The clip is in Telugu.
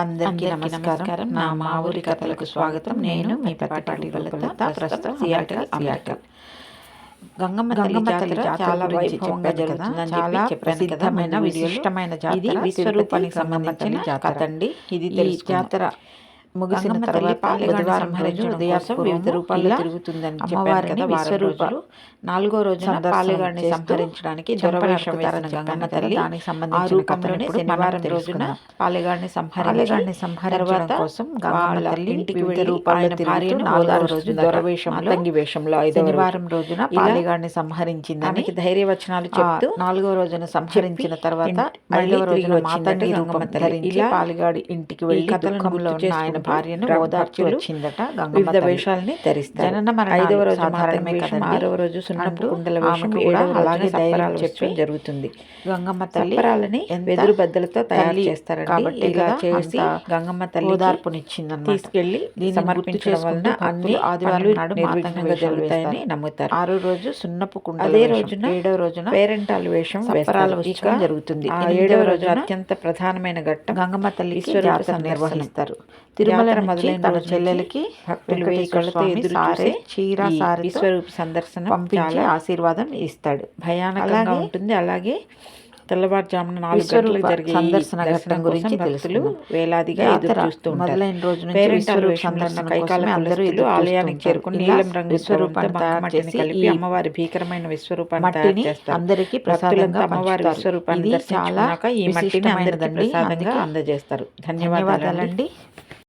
అందరికీ నమస్కారం. నా మా ఊరి కథలకు స్వాగతం. నేను మీ లలిత ప్రస్తుతం సియాటల్ సియాటల్ గంగమ్మ గంగమ్మ తల్లి జాతర చాలా వైభవంగా జరుగుతుందని చాలా ప్రసిద్ధమైన విశిష్టమైన జాతర ఇది విశ్వరూపానికి సంబంధించిన జాతర. అండి ఇది జాతర ముగిసిన తర్వాత బుధవారం రోజు ఉదయాసం వివిధ రూపాల్లో తిరుగుతుందని అమ్మవారిని విశ్వరూపాలు నాలుగో రోజున పాలెగాడిని సంహరించడానికి దొరవేషం వేసిన గంగమ్మ తల్లి దానికి సంబంధించిన శనివారం రోజున పాలెగాడిని సంహరించడాన్ని సంహరించడం కోసం గంగమ్మ తల్లి ఇంటికి వివిధ నాలుగో రోజు తంగి వేషంలో శనివారం రోజున పాలెగాడిని సంహరించిందని ధైర్యవచనాలు చెప్తూ నాలుగో రోజున సంహరించిన తర్వాత ఐదవ రోజున మాతంగి రూపం ధరించి పాలెగాడి ఇంటికి వెళ్ళి ఉన్న ఆయన భార్యను ఓదార్చి వచ్చిందట వివిధ వేషాలని ధరిస్తారు ఐదవ రోజు సాధారణమే కదండి. ఆరవ రోజు సున్నపు కుండల వేషం కూడా అలాగే ధైర్యాలు చెప్పడం జరుగుతుంది. గంగమ్మ తల్లి వెదురు బద్దలతో తయారు చేస్తారు కాబట్టి ఇలా చేసి గంగమ్మ తల్లి ఓదార్పునిచ్చిందని తీసుకెళ్ళి సమర్పించడం వలన అన్ని ఆదివారాలు నాడు నిర్విఘ్నంగా జరుగుతాయని నమ్ముతారు. ఆరో రోజు సున్నపు కుండ అదే రోజున ఏడవ రోజున పేరెంటాల వేషం సపరాల ఉత్సవం జరుగుతుంది. ఏడవ రోజు అత్యంత ప్రధానమైన ఘట్టం గంగమ్మ తల్లి జాతర నిర్వహిస్తారు. తిరుమల మొదలైన తన చెల్లెలకి భక్తులు వేకళ్ళతో ఎదురు చూసే చీర సారి విశ్వరూప సందర్శన పంపించి ఆశీర్వాదం ఇస్తాడు. భయానకంగా ఉంటుంది. అలాగే తెల్లవారుజామున నాలుగు గంటలకు జరిగే సందర్శన ఘట్టం గురించి భక్తులు వేలాదిగా ఎదురు చూస్తూ మొదలైన రోజు నుంచి సందర్శన కైకాలం అందరూ ఇల్లు ఆలయానికి చేరుకుని నీలం రంగు విశ్వరూపాన్ని తయారు చేసి కలిపి అమ్మవారి భీకరమైన విశ్వరూపాన్ని తయారు చేస్తారు. అందరికీ ప్రసాదంగా అమ్మవారి విశ్వరూపాన్ని చాలా ఈ మట్టిని అందరికీ ప్రసాదంగా అందజేస్తారు. ధన్యవాదాలండి.